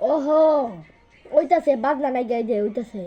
ওহো ওইটাছে বাজনা নাই গাই দে ওইটাছে